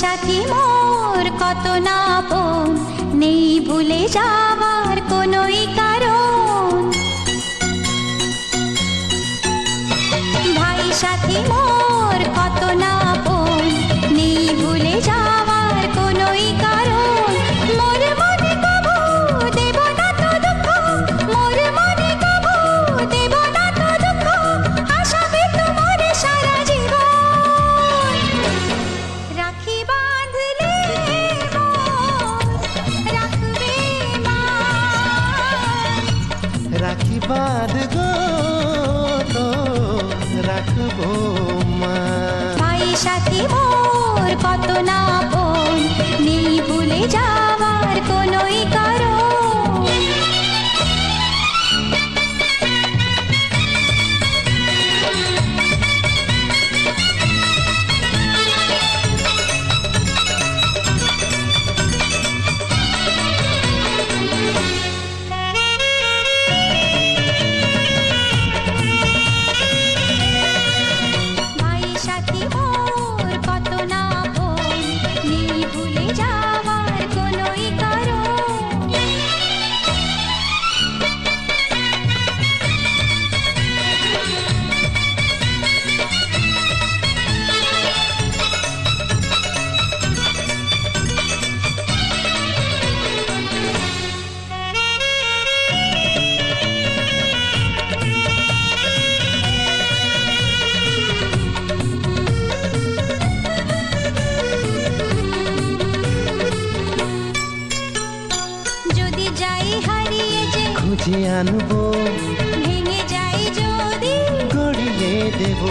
সাথী মোর? কত না বোন নেই ভুলে যাবার কোনোই কারণ। ভাই সাথী মোর, কত না রাখি বাঁধ গো তো রাখব মা। সাথী মোর কত না বোন নেই ভুলে যাওয়ার খুঁজে আনব। ভেঙে যাই যদি গড়িয়ে দেব।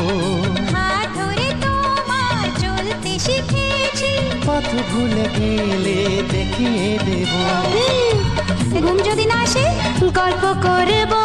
হাত ধরে তোমার চলতে শিখেছি। পথ ভুলে গেলে দেখিয়ে দেব। ঘুম যদি না আসে গল্প করব।